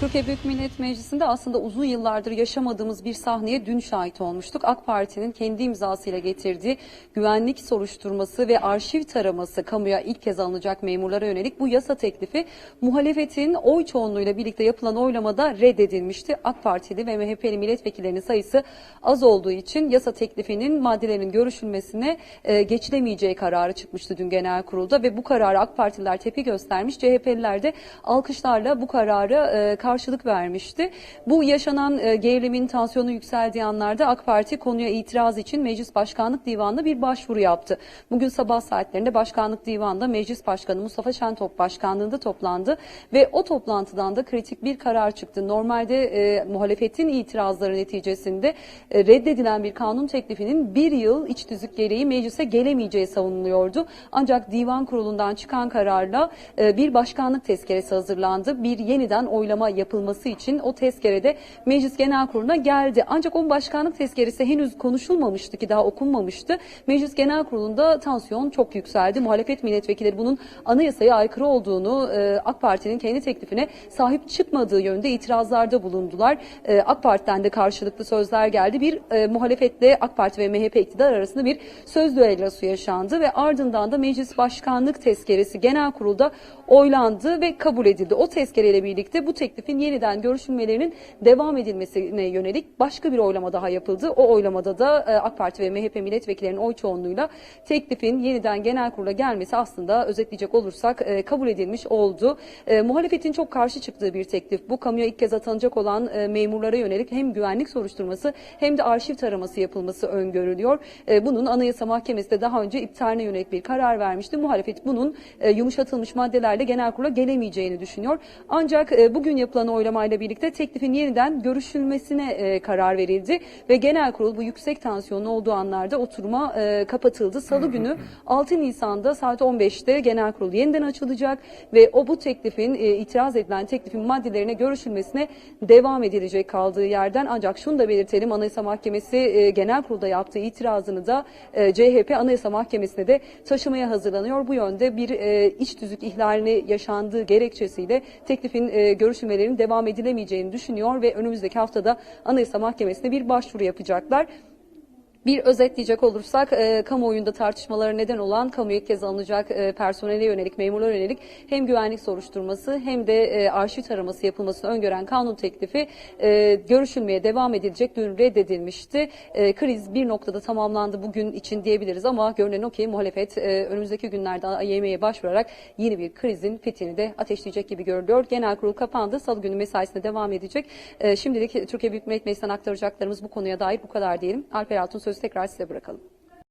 Türkiye Büyük Millet Meclisi'nde aslında uzun yıllardır yaşamadığımız bir sahneye dün şahit olmuştuk. AK Parti'nin kendi imzasıyla getirdiği güvenlik soruşturması ve arşiv taraması kamuya ilk kez alınacak memurlara yönelik bu yasa teklifi muhalefetin oy çoğunluğuyla birlikte yapılan oylamada reddedilmişti. AK Partili ve MHP'li milletvekillerinin sayısı az olduğu için yasa teklifinin maddelerinin görüşülmesine e, geçilemeyeceği kararı çıkmıştı dün genel kurulda ve bu karara AK Partililer tepki göstermiş. CHP'liler de alkışlarla bu karara e, karşılık vermişti. Bu yaşanan e, gerilimin tansiyonu yükseldiği anlarda AK Parti konuya itiraz için Meclis Başkanlık Divanı'na bir başvuru yaptı. Bugün sabah saatlerinde Başkanlık Divanı'nda Meclis Başkanı Mustafa Şentop başkanlığında toplandı ve o toplantıdan da kritik bir karar çıktı. Normalde e, muhalefetin itirazları neticesinde e, reddedilen bir kanun teklifinin bir yıl iç tüzük gereği meclise gelemeyeceği savunuluyordu. Ancak divan kurulundan çıkan kararla e, bir başkanlık tezkeresi hazırlandı. Bir yeniden oylama yapılması için o tezkerede Meclis Genel Kurulu'na geldi. Ancak o başkanlık tezkeresi henüz konuşulmamıştı ki daha okunmamıştı. Meclis Genel Kurulu'nda tansiyon çok yükseldi. Muhalefet milletvekilleri bunun anayasaya aykırı olduğunu e, AK Parti'nin kendi teklifine sahip çıkmadığı yönde itirazlarda bulundular. E, AK Parti'den de karşılıklı sözler geldi. Bir e, muhalefetle AK Parti ve MHP iktidar arasında bir söz düellosu yaşandı ve ardından da Meclis Başkanlık Tezkeresi Genel Kurul'da oylandı ve kabul edildi. O tezkereyle birlikte bu teklifin yeniden görüşülmelerinin devam edilmesine yönelik başka bir oylama daha yapıldı. O oylamada da e, AK Parti ve MHP milletvekillerinin oy çoğunluğuyla teklifin yeniden genel kurula gelmesi aslında özetleyecek olursak e, kabul edilmiş oldu. E, muhalefetin çok karşı çıktığı bir teklif. Bu kamuya ilk kez atanacak olan memurlara yönelik hem güvenlik soruşturması hem de arşiv taraması yapılması öngörülüyor. Bunun Anayasa Mahkemesi de daha önce iptaline yönelik bir karar vermişti. Muhalefet bunun yumuşatılmış maddelerle genel kurula gelemeyeceğini düşünüyor. Ancak bugün yapılan oylamayla birlikte teklifin yeniden görüşülmesine e, karar verildi ve genel kurul bu yüksek tansiyonun olduğu anlarda oturuma e, kapatıldı. Salı günü 6 Nisan'da saat 15'te genel kurul yeniden açılacak ve o bu teklifin e, itiraz edilen teklifin maddelerine görüşülmesine devam edilecek kaldığı yerden ancak şunu da belirtelim Anayasa Mahkemesi e, genel kurulda yaptığı itirazını da e, CHP Anayasa Mahkemesi'ne de taşımaya hazırlanıyor. Bu yönde bir e, iç tüzük ihlalini yaşandığı gerekçesiyle teklifin e, görüşülmelerinin devam edilemeyeceğini düşünüyor ve önümüzdeki haftada Anayasa Mahkemesi'ne bir başvuru yapacaklar. Bir özetleyecek olursak e, kamuoyunda tartışmalara neden olan kamuya ilk kez alınacak e, personele yönelik, memurlara yönelik hem güvenlik soruşturması hem de e, arşiv taraması yapılmasını öngören kanun teklifi e, görüşülmeye devam edilecek dün reddedilmişti. E, kriz bir noktada tamamlandı bugün için diyebiliriz ama görünen o ki muhalefet e, önümüzdeki günlerde AYM'ye başvurarak yeni bir krizin fitini de ateşleyecek gibi görülüyor. Genel kurul kapandı. Salı günü mesaisine devam edecek. E, şimdilik Türkiye Büyük Millet Meclisi'nden aktaracaklarımız bu konuya dair bu kadar diyelim. Alper Altun sözü tekrar size bırakalım.